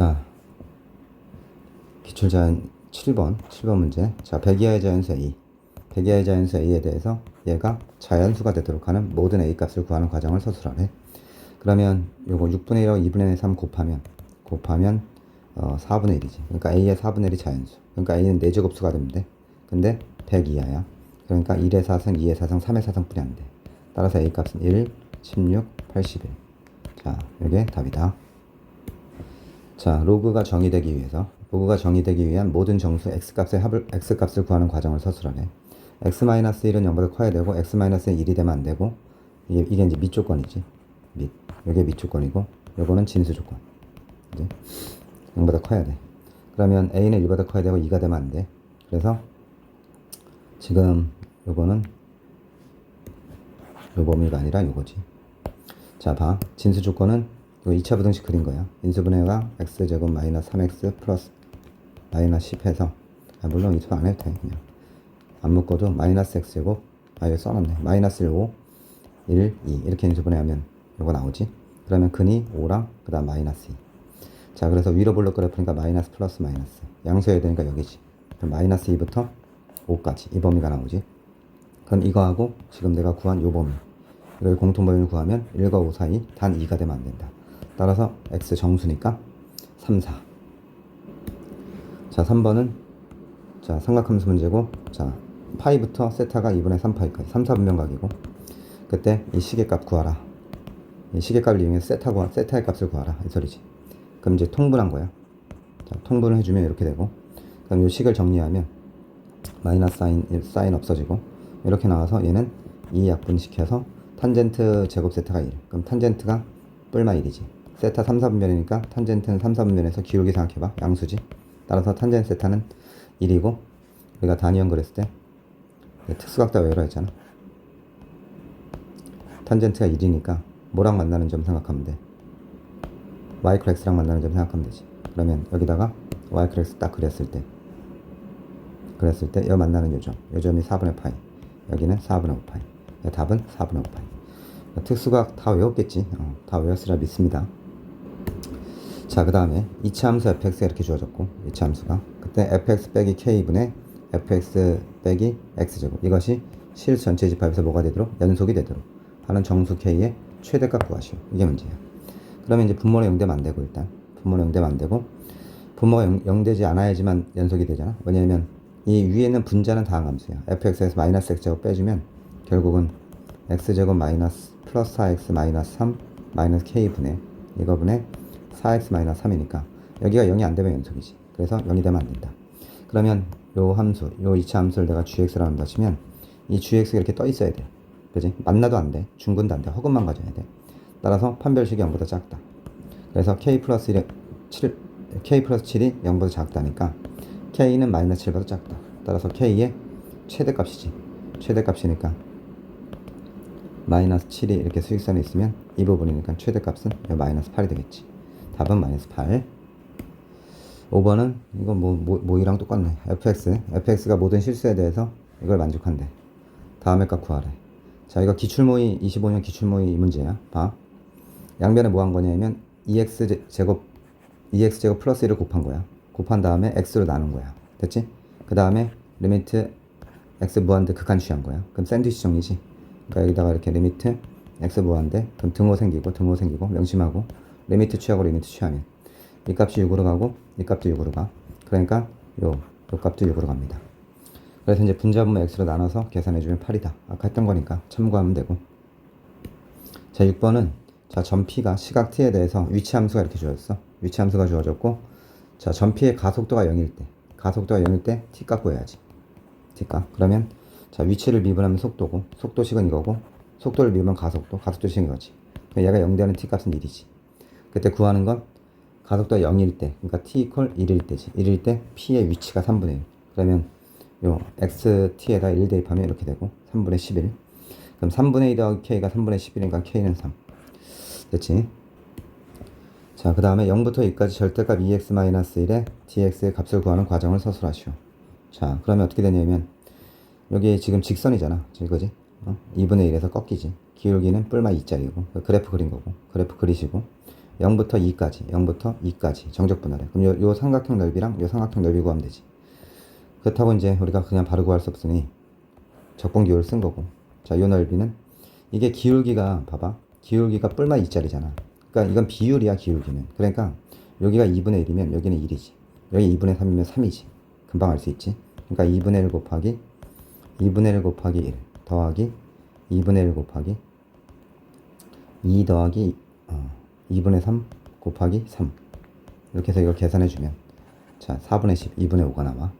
자, 기출자연 7번, 7번 문제. 자, 백이하의 자연수 A. 백이하의 자연수 A에 대해서 얘가 자연수가 되도록 하는 모든 A 값을 구하는 과정을 서술하래. 그러면 요거 6분의 1하고 2분의 3 곱하면, 곱하면, 어, 4분의 1이지. 그러니까 A의 4분의 1이 자연수. 그러니까 A는 4제곱수가 되면 돼. 근데 100 이하야. 그러니까 1의 4승, 2의 4승, 3의 4승뿐이 안 돼. 따라서 A 값은 1, 16, 81. 자, 이게 답이다. 자, 로그가 정의되기 위해서 로그가 정의되기 위한 모든 정수 x 값의 합을 x 값을 구하는 과정을 서술하네. x-1은 0보다 커야 되고 x-는 1이 되면 안 되고 이게, 이게 이제 밑 조건이지. 밑. 이게 밑 조건이고 요거는 진수 조건. 이제 0보다 커야 돼. 그러면 a는 1보다 커야 되고 2가 되면 안 돼. 그래서 지금 요거는 요 범위가 아니라 요거지. 자, 봐. 진수 조건은 이거 2차 부등식 그린 거야. 인수분해가 x제곱 마이너스 3x 플러스 마이너스 10 해서 아, 물론 이수 안 해도 돼. 그냥. 안 묶어도 마이너스 x제곱 아, 여기 써놨네. 마이너스 1, 5, 1, 2 이렇게 인수분해하면 이거 나오지. 그러면 근이 5랑 그 다음 마이너스 2. 자, 그래서 위로 볼록 그래프니까 마이너스 플러스 마이너스. 양수해야 되니까 여기지. 그럼 마이너스 2부터 5까지 이 범위가 나오지. 그럼 이거하고 지금 내가 구한 요 범위 이걸 공통범위를 구하면 1과 5 사이 단 2가 되면 안 된다. 따라서 x 정수니까 3, 4. 자, 3번은 자, 삼각함수 문제고 자, 파이부터 세타가 2분의 3파이까지 3, 4분면 각이고 그때 이 시계값 구하라. 이 시계값을 이용해서 세타 구하, 세타의 값을 구하라. 이 소리지. 그럼 이제 통분한 거야. 자, 통분을 해주면 이렇게 되고 그럼 이 식을 정리하면 마이너스 사인, 사인 없어지고 이렇게 나와서 얘는 2 약분시켜서 탄젠트 제곱 세타가 1. 그럼 탄젠트가 뿔마 1이지. 세타 3, 4분면이니까 탄젠트는 3, 4분면에서 기울기 생각해봐. 양수지. 따라서 탄젠트 세타는 1이고 우리가 단위형 그랬을 때 특수각다 외로 했잖아. 탄젠트가 1이니까 뭐랑 만나는 점 생각하면 돼. 마이크로 x랑 만나는 점 생각하면 되지. 그러면 여기다가 마이크로 x 딱 그렸을 때 그랬을 때 여기 만나는 요점. 요점이 4분의 파이. 여기는 4분의 5파이. 답은 4분의 5파이. 특수각 다 외웠겠지. 어, 다 외웠으라 믿습니다. 자, 그 다음에 2차 함수 fx가 이렇게 주어졌고, 2차 함수가. 그때 fx 빼기 k분의 fx 빼기 x제곱. 이것이 실수 전체 집합에서 뭐가 되도록? 연속이 되도록 하는 정수 k의 최대값 구하시오. 이게 문제야. 그러면 이제 분모는 0되면 안 되고, 일단. 분모는 0되면 안 되고, 분모가 0, 0되지 않아야지만 연속이 되잖아. 왜냐면 이 위에 는 분자는 다항함수야. fx에서 마이너스 x제곱 빼주면 결국은 x제곱 마이너스 플러스 4x 마이너스 3 마이너스 k분의 이거분의 4x 마이너스 3이니까 여기가 0이 안 되면 연속이지. 그래서 0이 되면 안 된다. 그러면 요 함수, 요 2차 함수를 내가 gx라고 한다 치면 이 gx가 이렇게 떠 있어야 돼. 그지? 만나도 안 돼. 중근도 안 돼. 허근만 가져야 돼. 따라서 판별식이 0보다 작다. 그래서 k 플러스 1에 7, k 플러스 7이 0보다 작다니까 k는 마이너스 7보다 작다. 따라서 k의 최대값이지. 최대값이니까 마이너스 7이 이렇게 수직선에 있으면 이 부분이니까 최대값은 마이너스 8이 되겠지. 답은 마이너스 8. 5번은 이거 뭐, 뭐, 뭐이랑 똑같네. fx. fx가 모든 실수에 대해서 이걸 만족한대. 다음에 값 구하래. 자, 이거 기출모의 25년 기출모의 문제야. 봐. 양변에 뭐 한 거냐면 2x 제곱 2x 제곱 플러스 1을 곱한 거야. 곱한 다음에 x로 나눈 거야. 됐지? 그 다음에 리미트 x 무한대 극한 취한 거야. 그럼 샌드위치 정리지. 그러니까 여기다가 이렇게 리미트 x 무한대 그럼 등호 생기고 등호 생기고 명심하고 리미트 취하고 리미트 취하면 이 값이 6으로 가고 이 값도 6으로 가. 그러니까 요, 요 값도 6으로 갑니다. 그래서 이제 분자분모 x로 나눠서 계산해주면 8이다. 아까 했던 거니까 참고하면 되고. 자, 6번은 자, 전피가 시각 t에 대해서 위치 함수가 이렇게 주어졌어. 위치 함수가 주어졌고 자, 전피의 가속도가 0일 때 가속도가 0일 때 t 값 구해야지. t 값. 그러면 자, 위치를 미분하면 속도고 속도식은 이거고 속도를 미분하면 가속도, 가속도식은 이거지. 얘가 0되는 t 값은 1이지. 그때 구하는 건 가속도가 0일 때, 그러니까 t 이퀄 1일 때지. 1일 때 p의 위치가 3분의 1. 그러면 요 xt에다 1 대입하면 이렇게 되고 3분의 11. 그럼 3분의 2 더하기 k가 3분의 11이니까 k는 3. 됐지? 자, 그 다음에 0부터 2까지 절대값 2x-1에 dx의 값을 구하는 과정을 서술하시오. 자, 그러면 어떻게 되냐면 여기 지금 직선이잖아. 이거지? 어? 2분의 1에서 꺾이지. 기울기는 뿔마 2짜리고 그래프 그린 거고 그래프 그리시고 0부터 2까지 0부터 2까지 정적 분할해. 그럼 요, 요 삼각형 넓이랑 요 삼각형 넓이 구하면 되지. 그렇다고 이제 우리가 그냥 바로 구할 수 없으니 적분 기호를 쓴 거고. 자 요 넓이는 이게 기울기가 봐봐. 기울기가 뿔마 2짜리잖아. 그러니까 이건 비율이야 기울기는. 그러니까 여기가 2분의 1이면 여기는 1이지. 여기 2분의 3이면 3이지. 금방 알 수 있지? 그러니까 2분의 1 곱하기 2분의 1 곱하기 1 더하기 2분의 1 곱하기 2 더하기 어, 2분의 3 곱하기 3 이렇게 해서 이걸 계산해 주면 자 4분의 10 2분의 5가 나와.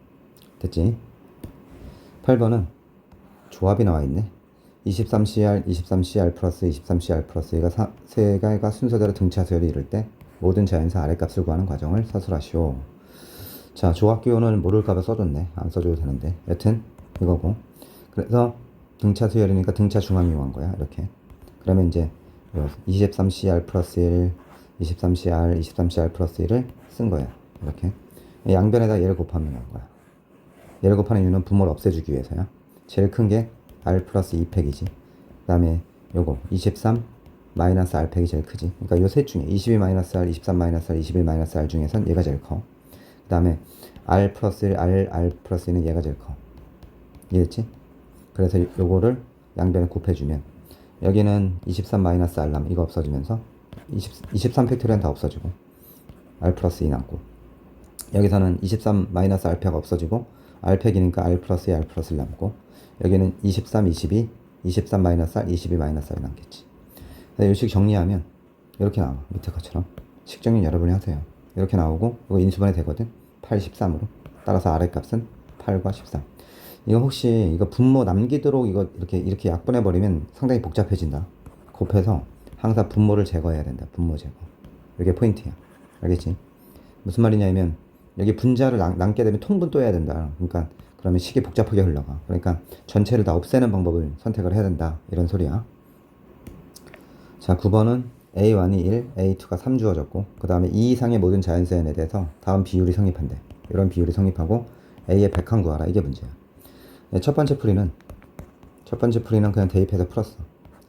됐지? 8번은 조합이 나와 있네. 23CR 23CR 플러스 23CR 플러스 사, 세 개가 순서대로 등차 수열이 이룰 때 모든 자연수 아래값을 구하는 과정을 서술하시오. 자 조합 기호는 모를까봐 써줬네. 안 써줘도 되는데. 여튼 이거고. 그래서 등차 수열이니까 등차 중앙 이용한 거야. 이렇게. 그러면 이제 23CR 플러스 1 23CR 23CR 플러스 1을 쓴 거야 이렇게. 양변에다 얘를 곱하면 나온 거야. 얘를 곱하는 이유는 분모를 없애주기 위해서야. 제일 큰 게 R 플러스 2팩이지. 그 다음에 요거 23 마이너스 R 팩이 제일 크지. 그러니까 요 셋 중에 22 마이너스 R 23 마이너스 R 21 마이너스 R 중에선 얘가 제일 커. 그 다음에 R 플러스 1 R R 플러스 1은 얘가 제일 커. 이해됐지? 그래서 요거를 양변에 곱해주면 여기는 23 마이너스 남 이거 없어지면서 20, 23 팩토리언 다 없어지고 R 플러스 2 남고 여기서는 23 마이너스 팩 없어지고 팩이니까 R 플러스 2 R 플러스 1 남고 여기는 23 22 23 마이너스 R 22 마이너스 R 남겠지. 이식 정리하면 이렇게 나와 밑에 것처럼. 식정리 여러분이 하세요. 이렇게 나오고 이거 인수분해 되거든. 8 13으로 따라서 아래 값은 8과 13 이거 혹시 이거 분모 남기도록 이거 이렇게 이렇게 약분해 버리면 상당히 복잡해진다. 곱해서 항상 분모를 제거해야 된다. 분모 제거. 이게 포인트야. 알겠지? 무슨 말이냐면 여기 분자를 남, 남게 되면 통분 또 해야 된다. 그러니까 그러면 식이 복잡하게 흘러가. 그러니까 전체를 다 없애는 방법을 선택을 해야 된다. 이런 소리야. 자, 9번은 A1이 1, A2가 3 주어졌고 그 다음에 2 이상의 모든 자연수 n에 대해서 다음 비율이 성립한대. 이런 비율이 성립하고 A의 백항 구하라. 이게 문제야. 네, 첫 번째 풀이는 첫 번째 풀이는 그냥 대입해서 풀었어.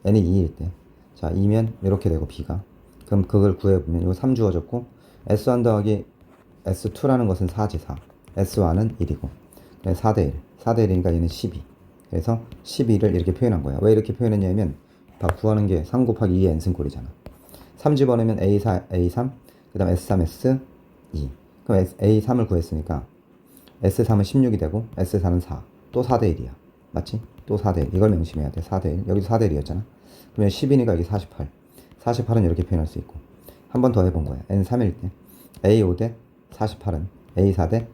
n이 2일 때. 자, 2면 이렇게 되고 b가. 그럼 그걸 구해보면 이거 3 주어졌고 s1 더하기 s2라는 것은 4지 4. s1은 1이고. 그래 4대 1. 4대 1이니까 얘는 12. 그래서 12를 이렇게 표현한 거야. 왜 이렇게 표현했냐면 다 구하는 게 3 곱하기 2의 n승꼴이잖아. 3 집어넣으면 a4, a3, 그 다음 s3, s2. 그럼 a3을 구했으니까 s3은 16이 되고 s4는 4. 또 4대 1이야. 맞지? 또 4대 1. 이걸 명심해야 돼. 4대 1. 여기도 4대 1이었잖아. 그러면 10이니까 여기 48. 48은 이렇게 표현할 수 있고. 한 번 더 해본 거야. n 3일 때. a5 대 48은 a4 대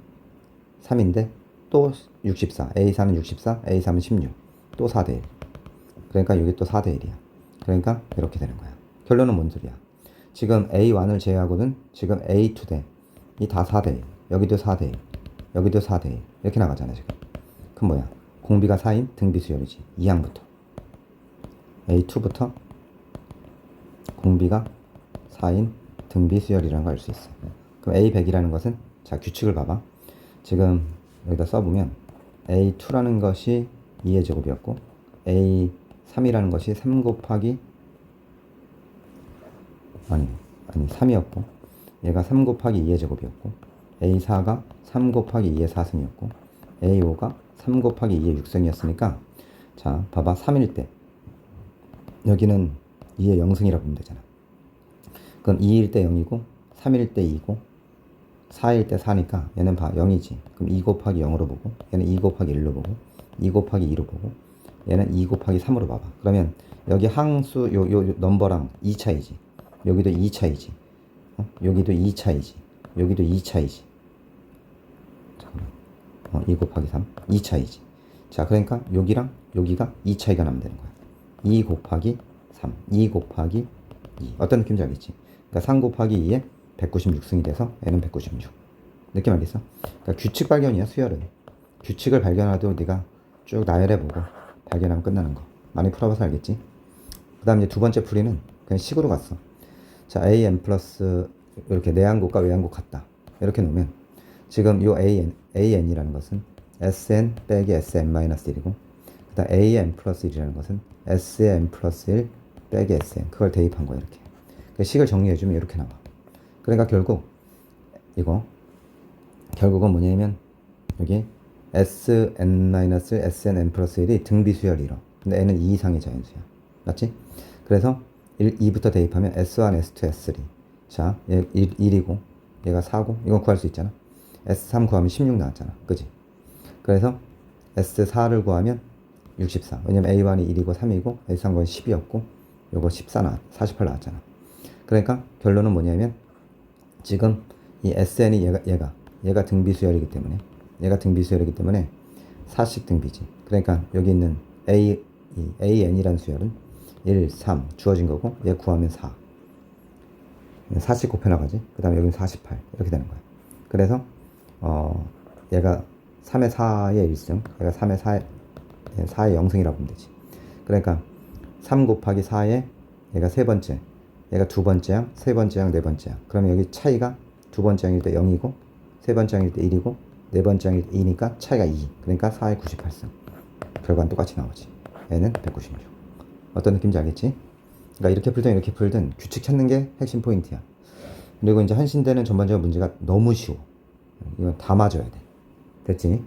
3인데 또 64. a4는 64, a3은 16. 또 4대 1. 그러니까 여기 또 4대 1이야. 그러니까 이렇게 되는 거야. 결론은 뭔 소리야? 지금 a1을 제외하고는 지금 a2 대 이 다 4대 1. 여기도 4대 1. 여기도 4대 1. 이렇게 나가잖아, 지금. 그럼 뭐야? 공비가 4인 등비 수열이지. 2항부터. A2부터 공비가 4인 등비 수열이라는 걸 알 수 있어. 그럼 A100이라는 것은 자, 규칙을 봐봐. 지금 여기다 써보면 A2라는 것이 2의 제곱이었고 A3이라는 것이 3 곱하기 아니, 아니 3이었고 얘가 3 곱하기 2의 제곱이었고 A4가 3 곱하기 2의 4승이었고 A5가 3 곱하기 2의 6승이었으니까 자 봐봐. 3일 때. 여기는 2의 0승이라고 보면 되잖아. 그럼 2일 때 0이고 3일 때 2고 4일 때 4니까 얘는 봐. 0이지. 그럼 2 곱하기 0으로 보고 얘는 2 곱하기 1로 보고 2 곱하기 2로 보고 얘는 2 곱하기 3으로 봐봐. 그러면 여기 항수 요, 요, 요 넘버랑 2 차이지. 여기도 2 차이지. 어? 여기도 2 차이지. 여기도 2 차이지 어, 2 곱하기 3 2 차이지. 자 그러니까 여기랑 여기가 2 차이가 나면 되는 거야. 2 곱하기 3 2 곱하기 2 어떤 느낌인지 알겠지? 그러니까 3 곱하기 2에 196승이 돼서 얘는 196 느낌 알겠어? 그러니까 규칙 발견이야 수열은. 규칙을 발견하도 네가 쭉 나열해보고 발견하면 끝나는 거. 많이 풀어봐서 알겠지? 그 다음 이제 두 번째 풀이는 그냥 식으로 갔어. 자 an 플러스 이렇게 내항국과 외항국 같다. 이렇게 놓으면 지금 요 an, an이라는 것은 sn 빼기 sn-1이고 그 다음 an 플러스 1이라는 것은 sn 플러스 1 빼기 sn 그걸 대입한 거야 이렇게 그 식을 정리해주면 이렇게 나와. 그러니까 결국 이거 결국은 뭐냐면 여기 Sn-Sn 플러스 1이 등비수열 1호. 근데 n은 2 이상의 자연수야. 맞지? 그래서 1, 2부터 대입하면 S1, S2, S3. 자, 얘 1, 1이고 얘가 4고 이건 구할 수 있잖아. S3 구하면 16 나왔잖아. 그지? 그래서 S4를 구하면 64. 왜냐면 A1이 1이고 3이고 A3 구하면 10이었고 요거 14 나왔, 48 나왔잖아. 그러니까 결론은 뭐냐면 지금 이 SN이 얘가 얘가 얘가 등비수열이기 때문에 얘가 등비수열이기 때문에 4씩 등비지. 그러니까 여기 있는 A 이 AN이라는 수열은 1, 3 주어진 거고 얘 구하면 4. 4씩 곱해 나가지. 그 다음에 여기는 48 이렇게 되는 거야. 그래서 어 얘가 3의 4의 1승, 얘가 3의 4의 4의 0승이라고 보면 되지. 그러니까 3 곱하기 4의 얘가 세 번째, 얘가 두 번째 항, 세 번째 항, 네 번째 항. 그러면 여기 차이가 두 번째 항일 때 0이고, 세 번째 항일 때 1이고, 네 번째 항일 때 2니까 차이가 2. 그러니까 4의 98승. 결과는 똑같이 나오지. 얘는 196. 어떤 느낌인지 알겠지? 그러니까 이렇게 풀든 이렇게 풀든 규칙 찾는 게 핵심 포인트야. 그리고 이제 한신대는 전반적으로 문제가 너무 쉬워. 이건 다 맞아야 돼. 됐지?